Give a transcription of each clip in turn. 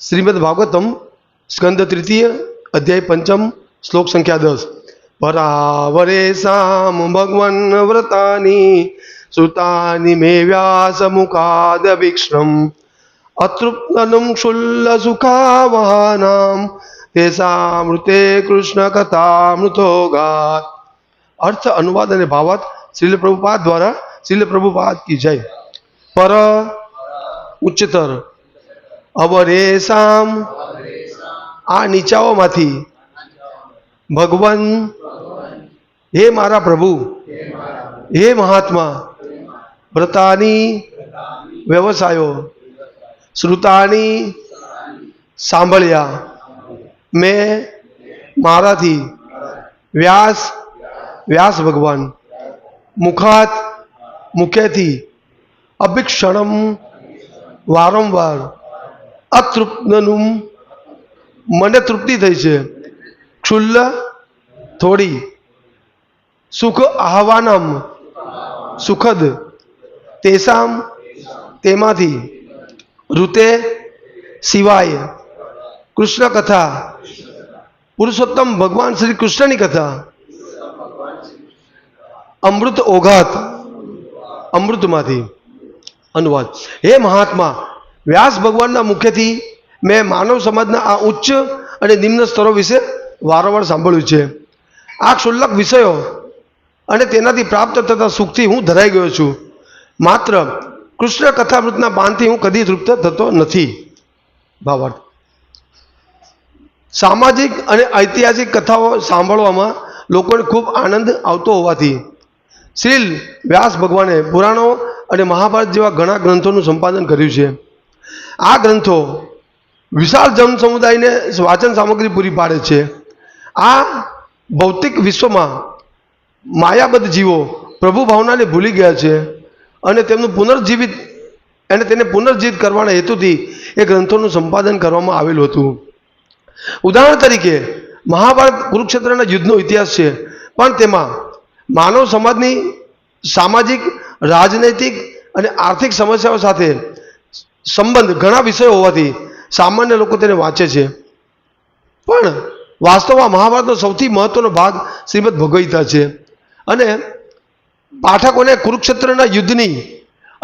શ્રીમદ ભાગવતમ સ્કંદ તૃતીય અધ્યાય પંચમ શ્લોક સંખ્યા દસ પરાવરે સામ ભગવન વ્રતાની સુતાની મે વ્યાસ મુખાદ વિક્ષ્ણમ અતૃપ્તનમ શુલ્લ સુખાવહાનામ તેસામૃતે કૃષ્ણ કથામૃતો ગાત અર્થ અનુવાદ અને ભાવાર્થ શ્રીલ પ્રભુપાદ દ્વારા શ્રીલ પ્રભુપાદ કી જય પર ઉચ્ચતર. અવરેસામ આ નીચાઓમાંથી ભગવાન, હે મારા પ્રભુ, હે મહાત્મા, વ્રતાની વ્યવસાયો, શ્રુતાની સાંભળ્યા. મેં મારાથી વ્યાસ વ્યાસ ભગવાન, મુખાત મુખેથી અભિક્ષણમ વારંવાર અતૃપ્તનું મને તૃપ્તિ થઈ છે. ક્ષુલ્લ થોડી, સુખ આહવાનમ, સુખદ, તેસામ તેમાંથી, ઋતે સિવાય કૃષ્ણ કથા પુરુષોત્તમ ભગવાન શ્રી કૃષ્ણની કથા, અમૃત ઓઘાત, અમૃતમાંથી. અનુવાદ. હે મહાત્મા, વ્યાસ ભગવાનના મુખેથી મેં માનવ સમાજના આ ઉચ્ચ અને નિમ્ન સ્તરો વિશે વારંવાર સાંભળ્યું છે. આ ક્ષુલ્લક વિષયો અને તેનાથી પ્રાપ્ત થતા સુખથી હું ધરાઈ ગયો છું. માત્ર કૃષ્ણ કથામૃતના પાનથી હું કદી તૃપ્ત થતો નથી. ભાવાર્થ. સામાજિક અને ઐતિહાસિક કથાઓ સાંભળવામાં લોકોને ખૂબ આનંદ આવતો હોવાથી શ્રીલ વ્યાસ ભગવાને પુરાણો અને મહાભારત જેવા ઘણા ગ્રંથોનું સંપાદન કર્યું છે. આ ગ્રંથો વિશાળ જન સમુદાયને વાચન સામગ્રી પૂરી પાડે છે. આ ભૌતિક વિશ્વમાં માયાબદ્ધ જીવો પ્રભુ ભાવનાને ભૂલી ગયા છે અને તેમનું પુનર્જીવિત અને તેને પુનર્જીવિત કરવાના હેતુથી એ ગ્રંથોનું સંપાદન કરવામાં આવેલું હતું. ઉદાહરણ તરીકે, મહાભારત કુરુક્ષેત્રના યુદ્ધનો ઇતિહાસ છે, પણ તેમાં માનવ સમાજની સામાજિક રાજનૈતિક અને આર્થિક સમસ્યાઓ સાથે સંબંધ ઘણા વિષયો હોવાથી સામાન્ય લોકો તેને વાંચે છે. પણ વાસ્તવમાં મહાભારતનો સૌથી મહત્વનો ભાગ શ્રીમદ ભગવદ્ગીતા છે. અને પાઠકોને કુરુક્ષેત્રના યુદ્ધની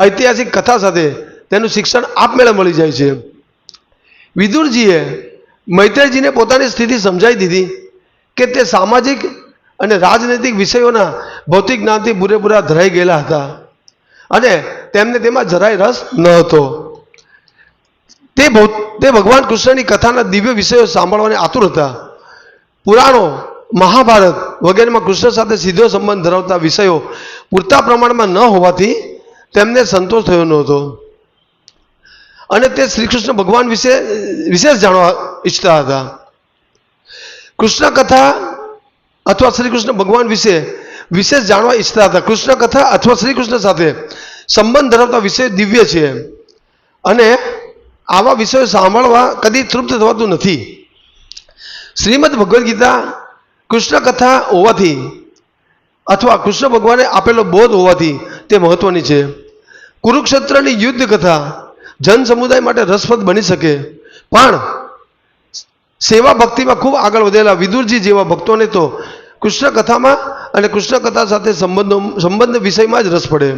ઐતિહાસિક કથા સાથે તેનું શિક્ષણ આપમેળે મળી જાય છે. વિદુરજીએ મૈત્રેયજીને પોતાની સ્થિતિ સમજાવી દીધી કે તે સામાજિક અને રાજનૈતિક વિષયોના ભૌતિક જ્ઞાનથી પૂરેપૂરા ધરાઈ ગયેલા હતા. અને તેમને તેમાં જરાય રસ ન હતો. તે તે ભગવાન કૃષ્ણની કથાના દિવ્ય વિષયો સાંભળવાની આતુર હતા. પુરાણો, મહાભારત વગેરેમાં કૃષ્ણ સાથે સીધો સંબંધ ધરાવતા વિષયો પૂરતા પ્રમાણમાં ન હોવાથી તેમને સંતોષ થયો નહોતો. અને તે શ્રી કૃષ્ણ ભગવાન વિશે, વિશેષ જાણવા ઈચ્છતા હતા. કૃષ્ણ કથા અથવા શ્રી કૃષ્ણ ભગવાન વિશે વિશેષ જાણવા ઈચ્છતા હતા. કૃષ્ણ કથા અથવા શ્રી કૃષ્ણ સાથે સંબંધ ધરાવતા વિષય દિવ્ય છે. અને આવા વિષયો સાંભળવા કદી તૃપ્ત થવાતું નથી. શ્રીમદ ભગવદ્ ગીતા કૃષ્ણ કથા હોવાથી અથવા કૃષ્ણ ભગવાને આપેલો બોધ હોવાથી તે મહત્વની છે. કુરુક્ષેત્રની યુદ્ધ કથા જન સમુદાય માટે રસપ્રદ બની શકે. પણ સેવા ભક્તિમાં ખૂબ આગળ વધેલા વિદુરજી જેવા ભક્તોને તો કૃષ્ણ કથામાં અને કૃષ્ણ કથા સાથે સંબંધો, સંબંધ વિષયમાં જ રસ પડે.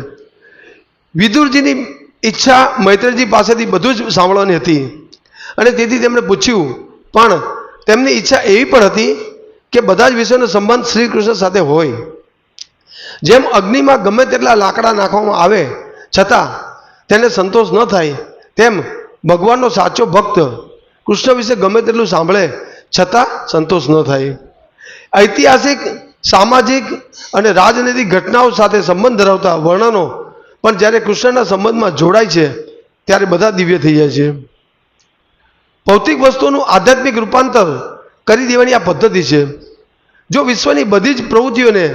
વિદુરજીની ઈચ્છા મૈત્રીજી પાસેથી બધું જ સાંભળવાની હતી. અને તેથી તેમણે પૂછ્યું, પણ તેમની ઈચ્છા એવી પણ હતી કે બધા જ વિષયોનો સંબંધ શ્રી કૃષ્ણ સાથે હોય. જેમ અગ્નિમાં ગમે તેટલા લાકડા નાખવામાં આવે, છતાં તેને સંતોષ ન થાય, તેમ ભગવાનનો સાચો ભક્ત કૃષ્ણ વિશે ગમે તેટલું સાંભળે, છતાં સંતોષ ન થાય. ઐતિહાસિક, સામાજિક અને રાજનૈતિક ઘટનાઓ સાથે સંબંધ ધરાવતા વર્ણનો પણ જ્યારે કૃષ્ણના સંબંધમાં જોડાય છે, ત્યારે બધા દિવ્ય થઈ જાય છે. ભૌતિક વસ્તુનું આધ્યાત્મિક રૂપાંતર કરી દેવાની આ પદ્ધતિ છે. જો વિશ્વની બધી જ પ્રવૃત્તિઓને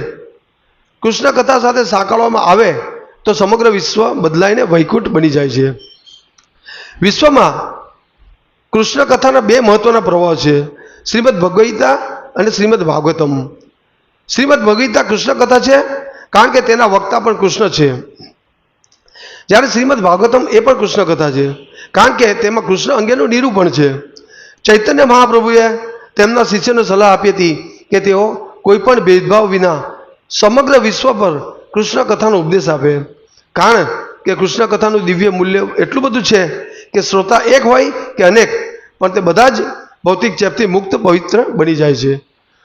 કૃષ્ણ કથા સાથે સાંકળવામાં આવે, તો સમગ્ર વિશ્વ બદલાઈને વૈકુંઠ બની જાય છે. વિશ્વમાં કૃષ્ણ કથાના બે મહત્વના પ્રવાહ છે. શ્રીમદ ભગવદ્ગીતા અને શ્રીમદ ભાગવતમ. શ્રીમદ ભગવદ્ગીતા કૃષ્ણ કથા છે, કારણ કે તેના વક્તા પણ કૃષ્ણ છે. જ્યારે શ્રીમદ ભાગવતમ એ પણ કૃષ્ણ કથા છે, કારણ કે તેમાં કૃષ્ણ અંગેનું નિરૂપણ છે. ચૈતન્ય મહાપ્રભુએ તેમના શિષ્યને સલાહ આપી હતી કે તેઓ કોઈ પણ ભેદભાવ વિના સમગ્ર વિશ્વ પર કૃષ્ણ કથાનો ઉપદેશ આપે. કારણ કે કૃષ્ણ કથાનું દિવ્ય મૂલ્ય એટલું બધું છે કે શ્રોતા એક હોય કે અનેક, પણ તે બધા જ ભૌતિક ચેપથી મુક્ત પવિત્ર બની જાય છે.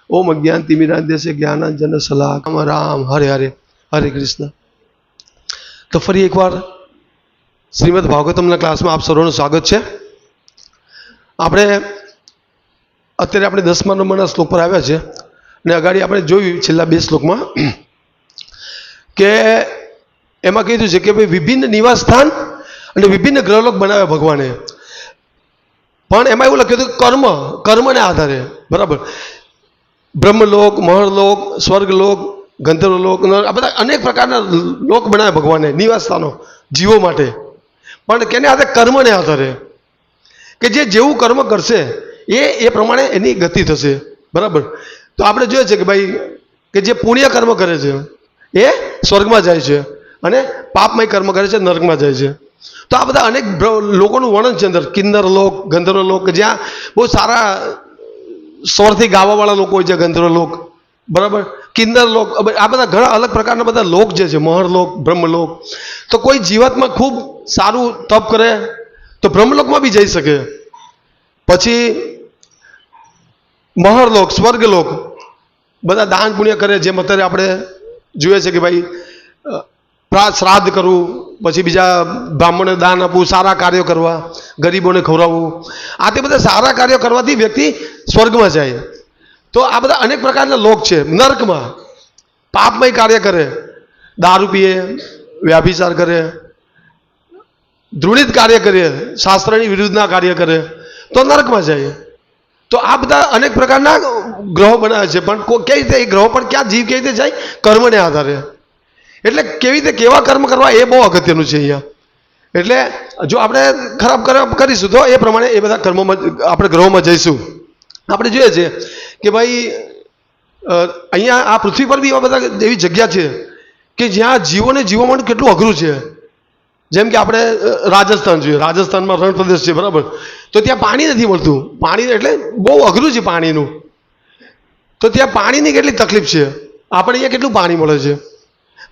ઓમ અજ્ઞાન તિમિરાંદેશે જ્ઞાનાંજન સલાહ. રામ હરે હરે હરે કૃષ્ણ. તો ફરી એકવાર શ્રીમદ ભાગવતમના ક્લાસમાં આપ સર્વનું સ્વાગત છે. આપણે અત્યારે આપણે દસમા નંબરના શ્લોક પર આવ્યા છે. અને અગાડી આપણે જોયું છેલ્લા બે શ્લોકમાં કે એમાં કીધું છે કે ભાઈ વિભિન્ન નિવાસ સ્થાન અને વિભિન્ન ગ્રહલોક બનાવ્યા ભગવાને. પણ એમાં એવું લખ્યું હતું કર્મ, કર્મને આધારે, બરાબર? બ્રહ્મલોક, મહરલોક, સ્વર્ગલોક, ગંધર્વલોક આ બધા અનેક પ્રકારના લોક બનાવ્યા ભગવાને નિવાસ સ્થાનો જીવો માટે. પણ કેને આધારે કર્મને આધારે? કે જે જેવું કર્મ કરશે, એ એ પ્રમાણે એની ગતિ થશે, બરાબર? તો આપણે જોઈએ છે કે ભાઈ, કે જે પુણ્ય કર્મ કરે છે, એ સ્વર્ગમાં જાય છે અને પાપમય કર્મ કરે છે, નર્કમાં જાય છે. તો આ બધા અનેક લોકોનું વર્ણન છે અંદર. કિન્નરલોક લોક, ગંધર્વ લોક જ્યાં બહુ સારા સ્વરથી ગાવાવાળા લોકો હોય છે ગંધર્વલોક બરાબર? કિન્નરલોક આ બધા ઘણા અલગ પ્રકારના બધા લોક જે છે મહરલોક બ્રહ્મલોક તો કોઈ જીવાતમાં ખૂબ સારું તપ કરે, તો બ્રહ્મલોકમાં બી જઈ શકે. પછી મહરલોક સ્વર્ગલોક બધા દાન પુણ્ય કરે, જેમ અત્યારે આપણે જોઈએ છે કે ભાઈ શ્રાદ્ધ કરવું પછી બીજા બ્રાહ્મણને દાન આપવું સારા કાર્યો કરવા, ગરીબોને ખવડાવવું આ તે બધા સારા કાર્યો કરવાથી વ્યક્તિ સ્વર્ગમાં જાય. તો આ બધા અનેક પ્રકારના લોક છે. નર્કમાં પાપમય કાર્ય કરે, દારૂ પીએ, વ્યાભિચાર કરે, ધૃણિત કાર્ય કરે, શાસ્ત્રની વિરુદ્ધના કાર્ય કરે, તો નર્કમાં જાય. તો આ બધા અનેક પ્રકારના ગ્રહો બનાવે છે. પણ કો- કેવી રીતે, એ ગ્રહો પણ ક્યાં જીવ કઈ રીતે જાય? કર્મને આધારે. એટલે કેવી રીતે કેવા કર્મ કરવા એ બહુ અગત્યનું છે અહીંયા. એટલે જો આપણે ખરાબ ખરાબ કરીશું તો એ પ્રમાણે એ બધા કર્મોમાં આપણે ગ્રહોમાં જઈશું. આપણે જોઈએ છે કે ભાઈ અહીંયા આ પૃથ્વી પર બી એવા બધા એવી જગ્યા છે કે જ્યાં જીવોને જીવવા માટે કેટલું અઘરું છે. જેમ કે આપણે રાજસ્થાન જોઈએ. રાજસ્થાનમાં રણ પ્રદેશ છે, બરાબર. તો ત્યાં પાણી નથી મળતું. પાણી એટલે બહુ અઘરું છે પાણીનું. તો ત્યાં પાણીની કેટલી તકલીફ છે? આપણે અહીંયા કેટલું પાણી મળે છે?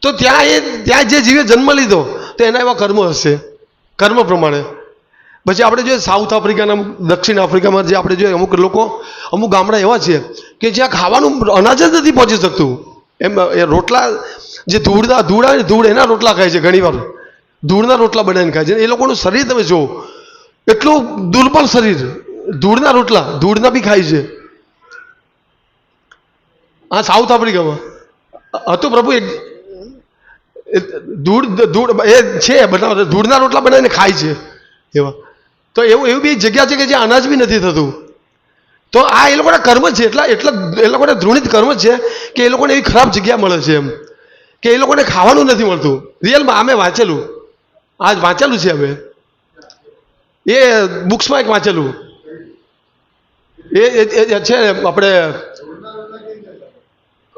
તો ત્યાં એ ત્યાં જે જીવે જન્મ લીધો, તો એના એવા કર્મ હશે. કર્મ પ્રમાણે. પછી આપણે જોઈએ સાઉથ આફ્રિકાના, દક્ષિણ આફ્રિકામાં જે આપણે જોઈએ અમુક લોકો, અમુક ગામડા એવા છે કે જ્યાં ખાવાનું અનાજ જ નથી પહોંચી શકતું. એમ, એ રોટલા જે ધૂળના ધૂળ આવે ને, ધૂળ એના રોટલા ખાય છે ઘણીવાર ધૂળના રોટલા બનાવીને ખાય છે. એ લોકોનું શરીર તમે જુઓ, એટલું દુર્બળ શરીર. ધૂળના રોટલા, ધૂળના બી ખાય છે. હા સાઉથ આફ્રિકામાં. હતું પ્રભુ એક ધૂળ ધૂળ એ છે બનાવ ધૂળના રોટલા બનાવીને ખાય છે. એવા. તો એવું એવું બી જગ્યા છે કે જ્યાં અનાજ બી નથી થતું. તો આ એ લોકોના કર્મ છે, એટલા એટલા, એ લોકોને ધૃણિત કર્મ છે કે એ લોકોને એવી ખરાબ જગ્યા મળે છે એમ. કે એ લોકોને ખાવાનું નથી મળતું. રિયલમાં અમે વાંચેલું. આજ વાંચેલું છે અમે. એ બુક્સમાં એક વાંચેલું. એ છે, આપણે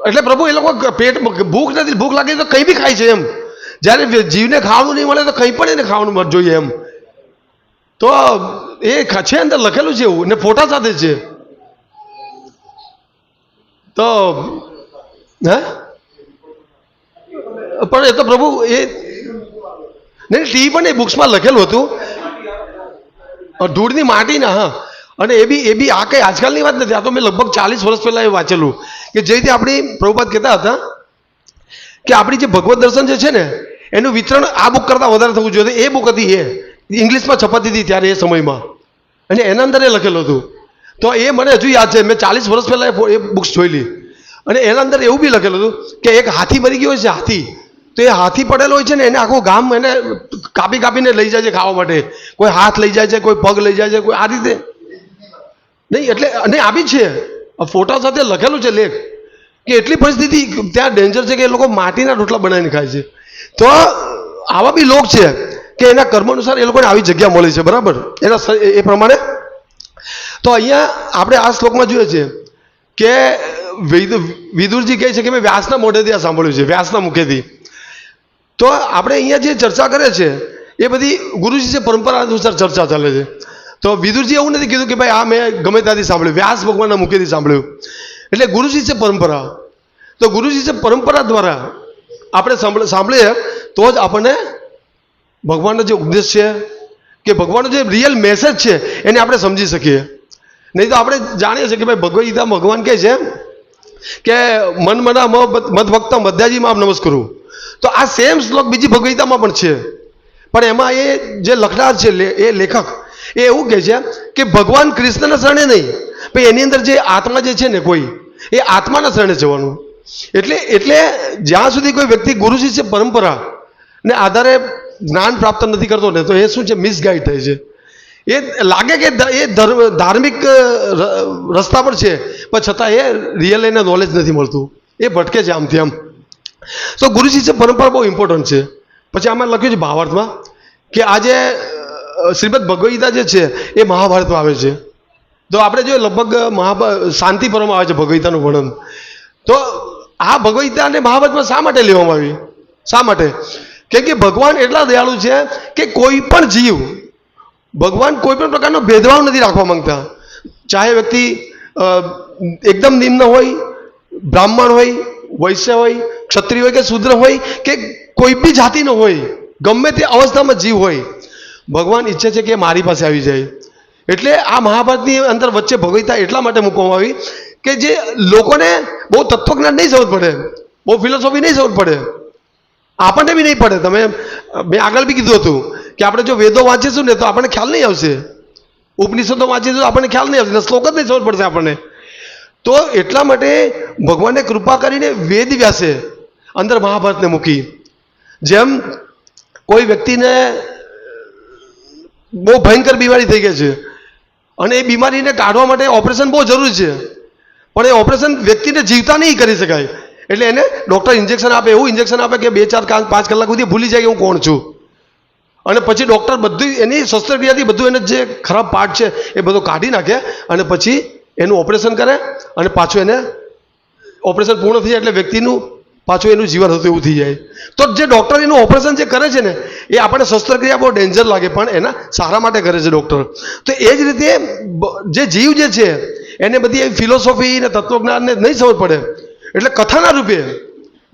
એટલે પ્રભુ, એ લોકો પેટ ભૂખ નથી, ભૂખ લાગે તો કંઈ બી ખાય છે એમ. જ્યારે જીવને ખાવાનું નહીં મળે તો કંઈ પણ એને ખાવાનું જોઈએ એમ. તો એ છે અંદર લખેલું છે એવું, ને ફોટા સાથે છે. તો, હે? પણ એ તો પ્રભુ, એ નહીં, ટી પણ એ બુક્સમાં લખેલું હતું. ધૂળની માટીના હા. અને એ બી એ બી આ કંઈ આજકાલની વાત નથી. આ તો મેં લગભગ ચાલીસ વર્ષ પહેલાં એ વાંચેલું. કે જે રીતે આપણી પ્રભુપાત કહેતા હતા કે આપણી જે ભગવત દર્શન જે છે ને, એનું વિતરણ આ બુક કરતાં વધારે થવું જોઈએ. એ બુક હતી એ. ઇંગ્લિશમાં છપાતી હતી ત્યારે એ સમયમાં. અને એના અંદર એ લખેલું હતું. તો એ મને હજુ યાદ છે. મેં ચાલીસ વર્ષ પહેલાં એ બુક્સ જોયેલી અને એના અંદર એવું બી લખેલું હતું કે એક હાથી મરી ગયો છે, હાથી. તો એ હાથી પડેલો હોય છે ને, એને આખું ગામ એને કાપી કાપીને લઈ જાય છે ખાવા માટે. કોઈ હાથ લઈ જાય છે, કોઈ પગ લઈ જાય છે, કોઈ આ રીતે નહીં, એટલે અને આ બી છે. ફોટા સાથે લખેલું છે લેખ કે એટલી પરિસ્થિતિ, ત્યાં ડેન્જર છે કે એ લોકો માટીના રોટલા બનાવીને ખાય છે. તો આવા બી લોક છે કે એના કર્મ અનુસાર એ લોકોને આવી જગ્યા મળી છે, બરાબર? એના એ પ્રમાણે. તો અહીંયા આપણે આ શ્લોકમાં જોઈએ છે કે વિદ- વિદુરજી કહે છે કે મેં વ્યાસના મોઢેથી આ સાંભળ્યું છે, વ્યાસના મુખેથી. તો આપણે અહીંયા જે ચર્ચા કરે છે, એ બધી ગુરુજી છે પરંપરા અનુસાર ચર્ચા ચાલે છે. તો વિદુરજી એવું નથી કીધું કે ભાઈ આ મેં ગમે ત્યાંથી સાંભળ્યું, વ્યાસ ભગવાનના મુખેથી સાંભળ્યું. એટલે ગુરુજી છે પરંપરા. તો ગુરુજી છે પરંપરા દ્વારા આપણે સાંભળ, સાંભળીએ, તો જ આપણને ભગવાનનો જે ઉપદેશ છે, કે ભગવાનનો જે રિયલ મેસેજ છે, એને આપણે સમજી શકીએ. નહીં તો આપણે જાણીએ છીએ કે ભાઈ ભગવદ ગીતા ભગવાન કહે છે કે મન મના મત ભક્ત મધ્યાજીમાં આપ નમસ્કરું. તો આ સેમ શ્લોક બીજી ભગવદ પણ છે. પણ એમાં એ જે લખનાર છે, એ લેખક એ એવું કહે છે કે ભગવાન કૃષ્ણના શરણે નહીં, પણ એની અંદર જે આત્મા જે છે ને કોઈ, એ આત્માના શરણે જવાનું. એટલે એટલે જ્યાં સુધી કોઈ વ્યક્તિ ગુરુ શિષ્ય પરંપરા ને આધારે જ્ઞાન પ્રાપ્ત નથી કરતો ને, તો એ શું છે? મિસગાઈડ થાય છે. એ લાગે કે એ ધર્મ, ધાર્મિક રસ્તા પર છે, પણ છતાં એ રિયલ એને નોલેજ નથી મળતું. એ ભટકે છે આમથી આમ. તો ગુરુ શિષ્ય પરંપરા બહુ ઇમ્પોર્ટન્ટ છે. પછી આમાં લખ્યું છે ભાવાર્થમાં કે આજે શ્રીમદ ભગવગીતા જે છે, એ મહાભારતમાં આવે છે. તો આપણે જો લગભગ મહાભા શાંતિ પર્વમાં આવે છે ભગવગીતાનું વર્ણન. તો આ ભગવદ ગીતાને મહાભારતમાં શા માટે લેવામાં આવી? શા માટે? કેમ કે ભગવાન એટલા દયાળુ છે કે કોઈ પણ જીવ, ભગવાન કોઈ પણ પ્રકારનો ભેદભાવ નથી રાખવા માંગતા. ચાહે વ્યક્તિ એકદમ નિમ્ન હોય, બ્રાહ્મણ હોય, વૈશ્ય હોય, ક્ષત્રિય હોય કે શૂદ્ર હોય કે કોઈ બી જાતિનો હોય, ગમે તે અવસ્થામાં જીવ હોય ભગવાન ઈચ્છે છે કે મારી પાસે આવી જાય. એટલે આ મહાભારતની અંદર વચ્ચે ભગવિતા એટલા માટે મૂકવામાં આવી કે જે લોકોને બહુ તત્વજ્ઞાન નહીં સમજ પડે, બહુ ફિલોસોફી નહીં સમજ પડે. આપણને બી નહીં પડે. તમે, મેં આગળ બી કીધું હતું કે આપણે જો વેદો વાંચીશું ને તો આપણને ખ્યાલ નહીં આવશે. ઉપનિષદો વાંચીશું આપણને ખ્યાલ નહીં આવશે. શ્લોક જ નહીં સમજ પડશે આપણને. તો એટલા માટે ભગવાને કૃપા કરીને વેદ વ્યાસે અંદર મહાભારતને મૂકી. જેમ કોઈ વ્યક્તિને બહુ ભયંકર બીમારી થઈ ગઈ છે. અને એ બીમારીને કાઢવા માટે ઓપરેશન બહુ જરૂરી છે. પણ એ ઓપરેશન વ્યક્તિને જીવતા નહીં કરી શકાય. એટલે એને ડૉક્ટર ઇન્જેક્શન આપે, એવું ઇન્જેક્શન આપે કે બે, ચાર પાંચ કલાક સુધી ભૂલી જાય કે હું કોણ છું. અને પછી ડૉક્ટર બધું એની શસ્ત્રક્રિયાથી બધું એને જે ખરાબ પાર્ટ છે એ બધો કાઢી નાખે અને પછી એનું ઓપરેશન કરે અને પાછું એને ઓપરેશન પૂર્ણ થઈ જાય એટલે વ્યક્તિનું પાછું એનું જીવન હતું, એવું થઈ જાય. તો જે ડૉક્ટર એનું ઓપરેશન જે કરે છે ને, એ આપણે શસ્ત્રક્રિયા બહુ ડેન્જર લાગે, પણ એના સારા માટે કરે છે ડૉક્ટર તો એ જ રીતે જે જીવ જે છે, એને બધી એવી ફિલોસોફી ને તત્વજ્ઞાનને નહીં સમજ પડે. એટલે કથાના રૂપે,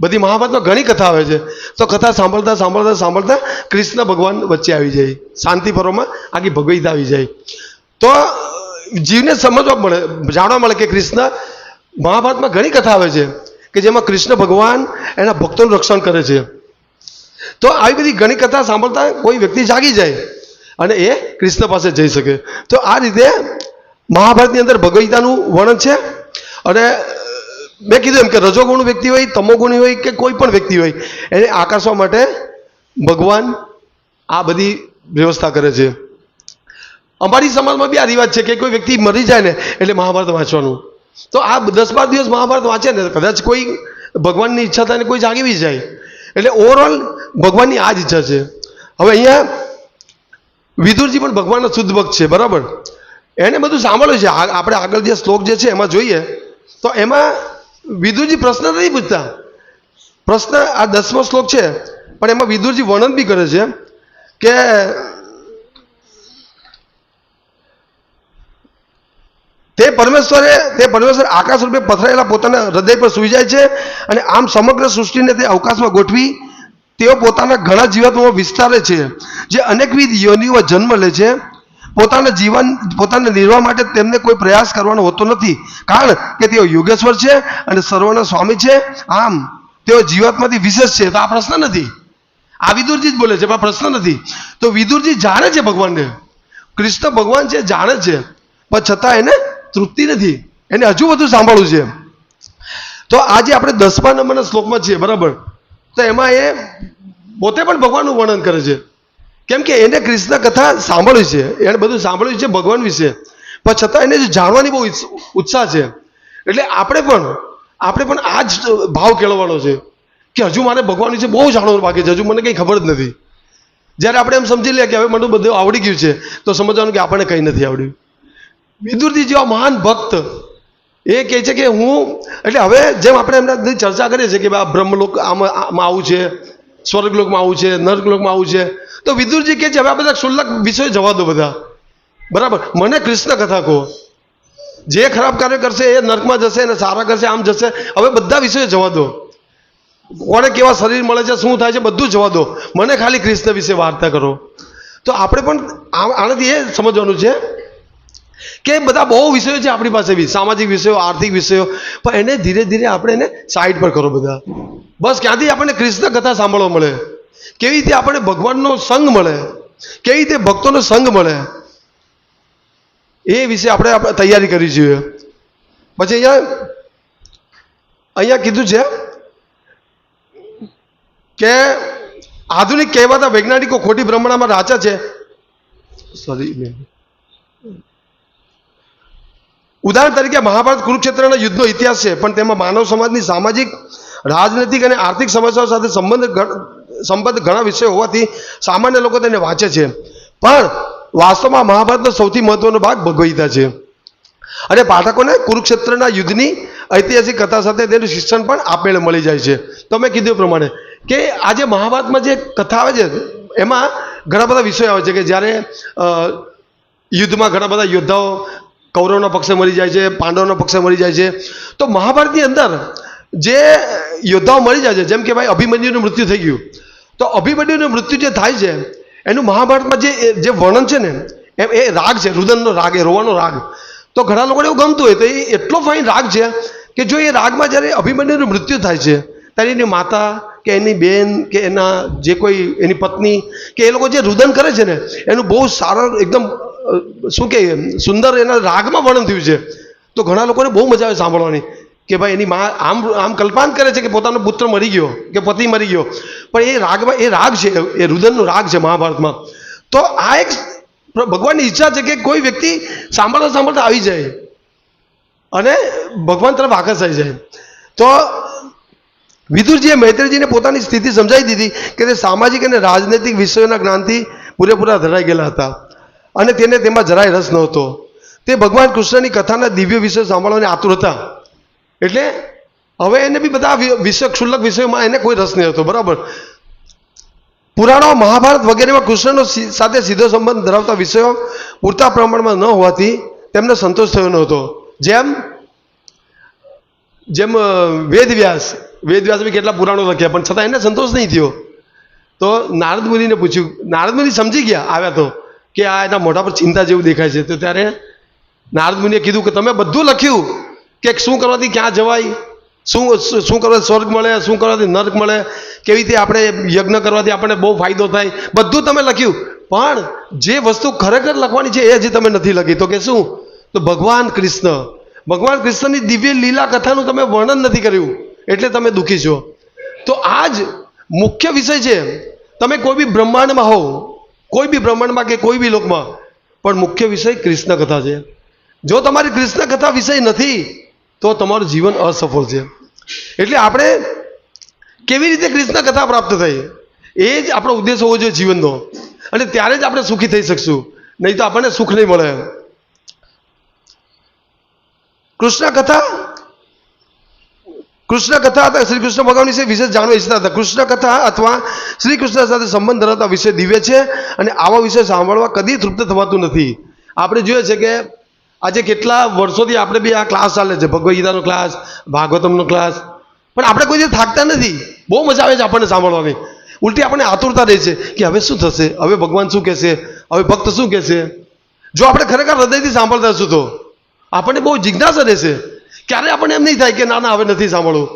બધી મહાભારતમાં ઘણી કથા આવે છે. તો કથા સાંભળતા સાંભળતા સાંભળતા કૃષ્ણ ભગવાન વચ્ચે આવી જાય. શાંતિ પર્વમાં આખી ભગવદગીતા આવી જાય. તો, જીવને સમજવા મળે, જાણવા મળે કે કૃષ્ણ મહાભારતમાં ઘણી કથા આવે છે. કે જેમાં કૃષ્ણ ભગવાન એના ભક્તોનું રક્ષણ કરે છે. તો આવી બધી ઘણી કથા સાંભળતા કોઈ વ્યક્તિ જાગી જાય અને એ કૃષ્ણ પાસે જઈ શકે. તો આ રીતે મહાભારતની અંદર ભગવદગીતાનું વર્ણન છે. અને મેં કીધું એમ કે રજોગુણ વ્યક્તિ હોય, તમોગુણી હોય કે કોઈ પણ વ્યક્તિ હોય, એને આકર્ષવા માટે ભગવાન આ બધી વ્યવસ્થા કરે છે. અમારી સમાજમાં બી આ રિવાજ છે કે કોઈ વ્યક્તિ મરી જાય ને એટલે મહાભારત વાંચવાનું. તો આ દસ બાર દિવસ મહાભારત વાંચે ને, કદાચ કોઈ ભગવાનની ઈચ્છા થાય ને કોઈ જાગી બી જાય. એટલે ઓવરઓલ ભગવાનની આ જ ઈચ્છા છે. હવે અહીંયા વિદુરજી પણ ભગવાનનો શુદ્ધ ભક્ત છે, બરાબર? એને બધું સાંભળ્યું છે. આપણે આગળ જે શ્લોક જે છે એમાં જોઈએ. તો એમાં વિદુરજી પ્રશ્ન નથી પૂછતા. પ્રશ્ન આ દસમો શ્લોક છે. પણ એમાં વિદુરજી વર્ણન બી કરે છે કે તે પરમેશ્વરે, તે પરમેશ્વર આકાશ રૂપે પથરાયેલા પોતાના હૃદય પર સૂઈ જાય છે અને આમ સમગ્ર સૃષ્ટિને તે અવકાશમાં ગોઠવી તેઓ પોતાના ઘણા જીવાત્મામાં વિસ્તારે છે, જે અનેકવિધ યોનિઓમાં જન્મ લે છે. પોતાના જીવન, પોતાના નિર્વાહ માટે તેમને કોઈ પ્રયાસ કરવાનો હોતો નથી. કારણ કે તેઓ યોગેશ્વર છે અને સર્વના સ્વામી છે. આમ, તેઓ જીવાત્માથી વિશેષ છે. તો આ પ્રશ્ન નથી. આ વિદુરજી જ બોલે છે, પણ પ્રશ્ન નથી. તો વિદુરજી જાણે છે ભગવાનને. કૃષ્ણ ભગવાન છે, જાણે છે. પણ છતાં એને તૃપ્તિ નથી. એને હજુ બધું સાંભળવું છે તો આજે આપણે દસમા નંબરના શ્લોકમાં છીએ, બરાબર? તો એમાં એ પોતે પણ ભગવાનનું વર્ણન કરે છે. કેમ કે એને કૃષ્ણ કથા સાંભળવી છે એણે બધું સાંભળ્યું છે ભગવાન વિશે. પણ છતાં એને જાણવાની બહુ ઉત્સાહ છે. એટલે આપણે પણ આપણે પણ આ જ ભાવ કેળવવાનો છે કે હજુ મારે ભગવાન વિશે બહુ જાણવાનું બાકી છે, હજુ મને કંઈ ખબર જ નથી. જ્યારે આપણે એમ સમજી લઈએ કે હવે મને બધું આવડી ગયું છે, તો સમજવાનું કે આપણને કંઈ નથી આવડ્યું. વિદુરજી જેવા મહાન ભક્ત એ કહે છે કે હું, એટલે હવે જેમ આપણે એમના ચર્ચા કરીએ છીએ કે આ બ્રહ્મલોક આમાં આવું છે, સ્વર્ગલોકમાં આવું છે, નર્કલોકમાં આવું છે, તો વિદુરજી કહે છે, હવે આ બધા ક્ષુલ્લક વિષયો જવા દો બધા. બરાબર? મને કૃષ્ણ કથા કહો. જે ખરાબ કાર્ય કરશે એ નર્કમાં જશે અને સારા કરશે, આમ જશે. હવે બધા વિષયો જવા દો. કોને કેવા શરીર મળે છે, શું થાય છે, બધું જવા દો. મને ખાલી કૃષ્ણ વિશે વાર્તા કરો. તો આપણે પણ આનાથી એ સમજવાનું છે કે બધા બહુ વિષયો છે આપણી પાસે બી. સામાજિક વિષયો, આર્થિક વિષયો. પણ એને ધીરે ધીરે આપણે એને સાઈડ પર કરો બધા. બસ ક્યાંથી આપણને કૃષ્ણ કથા સાંભળવા મળે? કેવી રીતે આપણને ભગવાનનો સંગ મળે? કેવી રીતે ભક્તોનો સંગ મળે? એ વિશે આપણે તૈયારી કરી જોઈએ. પછી અહીંયા અહીંયા કીધું છે કે આધુનિક કહેવાતા વૈજ્ઞાનિકો ખોટી ભ્રમણામાં રાચા છે. સોરી ઉદાહરણ તરીકે મહાભારત કુરુક્ષેત્રના યુદ્ધનો ઇતિહાસ છે, પણ તેમાં માનવ સમાજની સામાજિક, રાજનૈતિક અને આર્થિક સમસ્યાઓ સાથે સંબંધ સંબંધ ઘણા વિષયો હોવાથી સામાન્ય લોકો તેને વાંચે છે. પણ વાસ્તવમાં મહાભારતનો સૌથી મહત્વનો ભાગ ભગવદ્ગીતા છે. અને પાઠકોને કુરુક્ષેત્રના યુદ્ધની ઐતિહાસિક કથા સાથે તેનું શિક્ષણ પણ આપમેળે મળી જાય છે. તો મેં કીધું પ્રમાણે કે આજે મહાભારતમાં જે કથા આવે છે, એમાં ઘણા બધા વિષયો આવે છે કે જ્યારે યુદ્ધમાં ઘણા બધા યોદ્ધાઓ કૌરવના પક્ષે મરી જાય છે, પાંડવના પક્ષે મરી જાય છે. તો મહાભારતની અંદર જે યોદ્ધાઓ મરી જાય છે, જેમ કે ભાઈ અભિમન્યુનું મૃત્યુ થઈ ગયું. તો અભિમન્યુનું મૃત્યુ જે થાય છે, એનું મહાભારતમાં જે જે વર્ણન છે ને, એમ એ રાગ છે, રુદનનો રાગ, એ રોવાનો રાગ. તો ઘણા લોકોને એવું ગમતું હોય તો એ એટલો ફાઇન રાગ છે કે જો એ રાગમાં જ્યારે અભિમન્યુનું મૃત્યુ થાય છે, ત્યારે એની માતા કે એની બેન કે એના જે કોઈ એની પત્ની કે એ લોકો જે રુદન કરે છે ને, એનું બહુ સારા, એકદમ શું કહે સુંદર એના રાગમાં વર્ણન થયું છે. તો ઘણા લોકોને બહુ મજા આવે સાંભળવાની કે ભાઈ એની માં આમ આમ કલ્પાન કરે છે કે પોતાનો પુત્ર મરી ગયો, કે પતિ મરી ગયો. પણ એ રાગમાં, એ રાગ છે, એ રુદનનો રાગ છે મહાભારતમાં. તો આ એક ભગવાનની ઈચ્છા છે કે કોઈ વ્યક્તિ સાંભળતા સાંભળતા આવી જાય અને ભગવાન તરફ આકર્ષાઈ જાય. તો વિદુરજીએ મૈત્રીજીને પોતાની સ્થિતિ સમજાવી દીધી કે તે સામાજિક અને રાજનૈતિક વિષયોના જ્ઞાનથી પૂરેપૂરા ધરાઈ ગયેલા હતા. અને તેને તેમાં જરાય રસ નહોતો. તે ભગવાન કૃષ્ણની કથાના દિવ્ય વિષય સાંભળવાની આતુર હતા. એટલે હવે એને બી બધા વિષય, ક્ષુલ્લક વિષયોમાં એને કોઈ રસ નહીં હતો બરાબર? પુરાણો મહાભારત વગેરેમાં કૃષ્ણનો સાથે સીધો સંબંધ ધરાવતા વિષયો પૂરતા પ્રમાણમાં ન હોવાથી તેમને સંતોષ થયો નહોતો. જેમ જેમ વેદવ્યાસ વેદવ્યાસ બી કેટલા પુરાણો લખ્યા, પણ છતાં એને સંતોષ નહીં થયો. તો નારદ મુનિને પૂછ્યું, નારદ મુનિ સમજી ગયા, આવ્યા તો? કે આ એના મોઢા પર ચિંતા જેવું દેખાય છે. તો ત્યારે નારદ મુનિએ કીધું કે તમે બધું લખ્યું કે શું કરવાથી ક્યાં જવાય? શું શું કરવાથી સ્વર્ગ મળે, શું કરવાથી નર્ક મળે? કેવી રીતે આપણે યજ્ઞ કરવાથી આપણને બહુ ફાયદો થાય? બધું તમે લખ્યું. પણ જે વસ્તુ ખરેખર લખવાની છે એ હજી તમે નથી લખી. તો કે શું? તો ભગવાન કૃષ્ણ. ભગવાન કૃષ્ણની દિવ્ય લીલા કથાનું તમે વર્ણન નથી કર્યું. એટલે તમે દુઃખી છો. તો આ જ મુખ્ય વિષય છે. તમે કોઈ બી બ્રહ્માંડમાં હો કોઈ બી બ્રહ્માંડમાં કે કોઈ બી લોકમાં. પણ મુખ્ય વિષય કૃષ્ણ કથા છે. જો તમારી કૃષ્ણ કથા વિષય નથી, તો તમારું જીવન અસફળ છે. એટલે આપણે કેવી રીતે કૃષ્ણ કથા પ્રાપ્ત થઈ? એ જ આપણો ઉદ્દેશ હોવો જોઈએ જીવનનો. અને ત્યારે જ આપણે સુખી થઈ શકશું. નહીં તો આપણને સુખ નહીં મળે. કૃષ્ણ કથા કૃષ્ણ કથા હતા શ્રી કૃષ્ણ ભગવાન વિશે વિશેષ જાણવા ઈચ્છતા હતા. કૃષ્ણ કથા અથવા શ્રી કૃષ્ણ સાથે સંબંધ ધરાવતા વિષય દિવ્ય છે અને આવા વિષય સાંભળવા કદી તૃપ્ત થવાતું નથી. આપણે જોઈએ છે કે આજે કેટલા વર્ષોથી આપણે બી આ ક્લાસ ચાલે છે ભગવદ્ ગીતાનો ક્લાસ ભાગવતમનો ક્લાસ પણ આપણે કોઈ થાકતા નથી. બહુ મજા આવે છે આપણને સાંભળવાની. ઉલટી આપણને આતુરતા રહે છે કે હવે શું થશે? હવે ભગવાન શું કહેશે? હવે ભક્ત શું કહેશે? જો આપણે ખરેખર હૃદયથી સાંભળતા હશું તો આપણને બહુ જિજ્ઞાસા રહેશે. ક્યારે આપણને એમ નહીં થાય કે ના ના, હવે નથી સાંભળવું?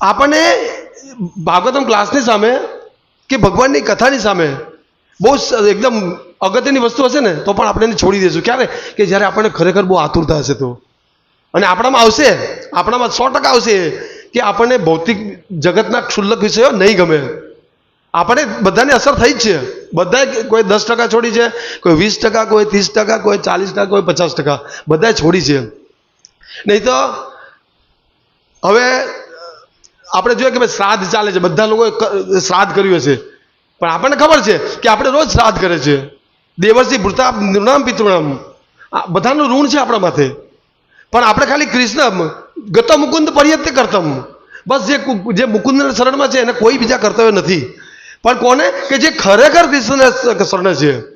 આપણને ભાગવતમ ક્લાસની સામે કે ભગવાનની કથાની સામે બહુ એકદમ અગત્યની વસ્તુ હશે ને, તો પણ આપણે એને છોડી દઈશું ક્યારે? કે જ્યારે આપણને ખરેખર બહુ આતુરતા હશે તો. અને આપણામાં આવશે, આપણામાં સો ટકા આવશે કે આપણને ભૌતિક જગતના ક્ષુલ્લક વિષયો નહીં ગમે. આપણે બધાને અસર થઈ જ છે. બધાએ કોઈ દસ ટકા છોડી છે, કોઈ વીસ ટકા, કોઈ ત્રીસ ટકા, કોઈ ચાલીસ ટકા, કોઈ પચાસ ટકા. બધાએ છોડી છે. નહીં તો હવે આપણે જોઈએ કે ભાઈ શ્રાદ્ધ ચાલે છે. બધા લોકોએ શ્રાદ્ધ કર્યું હશે. પણ આપણને ખબર છે કે આપણે રોજ શ્રાદ્ધ કરે છે. દેવર્ષિ ભૂતા નૃણામ પિતૃણામ. બધાનું ઋણ છે આપણા માથે. પણ આપણે ખાલી કૃષ્ણ ગત મુકુંદ પર્યત્ય કરતમ. બસ જે જે મુકુંદના શરણમાં છે એને કોઈ બીજા કર્તવ્ય નથી. પણ કોને? કે જે ખરેખર કૃષ્ણના શરણ છે.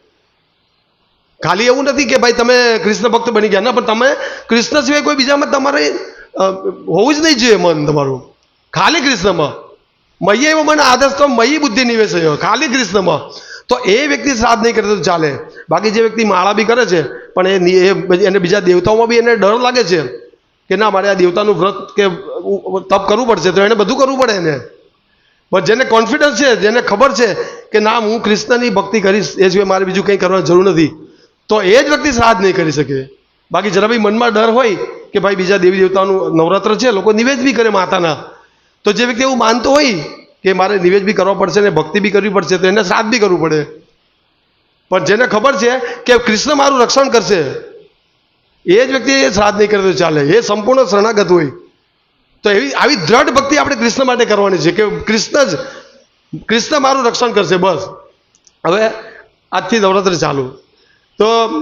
ખાલી એવું નથી કે ભાઈ તમે કૃષ્ણ ભક્ત બની ગયા. ના, પણ તમે કૃષ્ણ સિવાય કોઈ બીજામાં તમારે હોવું જ નહીં જોઈએ મન તમારું. ખાલી કૃષ્ણમાં. મહીએ એવો મને આદર્શ તો મયી બુદ્ધિ નિવેશ ખાલી કૃષ્ણમાં. તો એ વ્યક્તિ શ્રાદ્ધ નહીં કરે તો ચાલે. બાકી જે વ્યક્તિ માળા બી કરે છે, પણ એ એને બીજા દેવતાઓમાં બી એને ડર લાગે છે કે ના, મારે આ દેવતાનું વ્રત કે તપ કરવું પડશે તો એને બધું કરવું પડે એને. પણ જેને કોન્ફિડન્સ છે, જેને ખબર છે કે ના, હું કૃષ્ણની ભક્તિ કરીશ, એ સિવાય મારે બીજું કંઈ કરવાની જરૂર નથી. તો એ જ વ્યક્તિ શ્રાદ્ધ નહીં કરી શકે. બાકી જરા ભાઈ મનમાં ડર હોય કે ભાઈ બીજા દેવી દેવતાનું નવરાત્ર છે, લોકો નિવેદ બી કરે માતાના. તો જે વ્યક્તિ એવું માનતો હોય કે મારે નિવેદ બી કરવો પડશે ને ભક્તિ બી કરવી પડશે, તો એને શ્રાદ્ધ બી કરવું પડે. પણ જેને ખબર છે કે કૃષ્ણ મારું રક્ષણ કરશે, એ જ વ્યક્તિ શ્રાદ્ધ નહીં કરે તો ચાલે. એ સંપૂર્ણ શરણાગત હોય. તો એવી, આવી દ્રઢ ભક્તિ આપણે કૃષ્ણ માટે કરવાની છે કે કૃષ્ણ જ, કૃષ્ણ મારું રક્ષણ કરશે બસ. હવે આજથી નવરાત્રિ ચાલુ. તો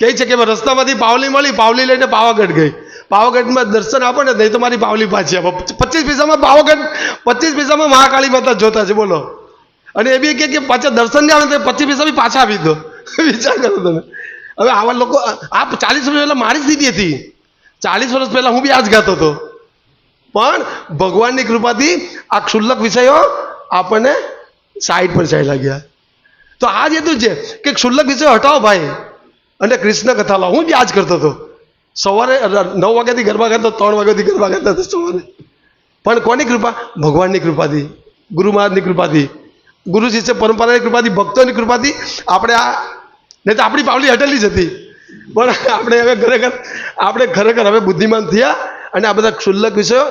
કહે છે કે રસ્તામાંથી પાવલી મળી, પાવલી લઈને પાવાગઢ ગઈ. પાવાગઢમાં દર્શન આપો ને, નહીં તો મારી પાવલી પાછી આપો. પચીસ પૈસામાં પાવાગઢ, પચીસ પૈસામાં મહાકાળી માતા જોતા છે, બોલો. અને એ બી કહે કે પાછા દર્શન નહીં આવે તો પચીસ પૈસા બી પાછા આપી દો. વિચાર કરો તમે. હવે આવા લોકો, આ ચાલીસ વર્ષ પહેલાં મારી સ્થિતિ હતી. ચાલીસ વર્ષ પહેલાં હું બી આ ગાતો હતો. પણ ભગવાનની કૃપાથી આ ક્ષુલ્લક વિષયો આપણને સાઈડ પર ચાલ્યા ગયા. તો આ જ હેતુ છે કે ક્ષુલ્લક વિષયો હટાવો ભાઈ. અને કૃષ્ણ કથા લાવો હું બી આ કરતો હતો. સવારે નવ વાગ્યાથી ગરબા ગાતો, ત્રણ વાગ્યાથી ગરબા કરતા હતા સવારે. પણ કોની કૃપા? ભગવાનની કૃપાથી, ગુરુ મહારાજની કૃપાથી, ગુરુ શિષ્ય પરંપરાની કૃપાથી, ભક્તોની કૃપાથી આપણે આ, નહીં તો આપણી પાવલી હટેલી જ હતી. પણ આપણે હવે ખરેખર, આપણે ખરેખર હવે બુદ્ધિમાન થયા અને આ બધા ક્ષુલ્લક વિષયો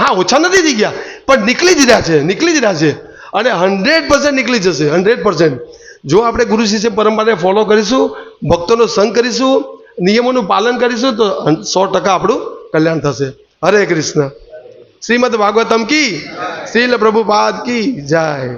હા, ઓછા નથી થઈ ગયા, પણ નીકળી જ રહ્યા છે, નીકળી જ રહ્યા છે. અને હંડ્રેડ પર્સન્ટ નીકળી જશે, હંડ્રેડ પર્સન્ટ. જો આપણે ગુરુ શિષ્ય પરંપરાને ફોલો કરીશું ભક્તોનો સંગ કરીશું નિયમોનું પાલન કરીશું તો સો ટકા આપણું કલ્યાણ થશે. હરે કૃષ્ણ. શ્રીમદ ભાગવતમ કી? શ્રીલ પ્રભુપાદ કી જય.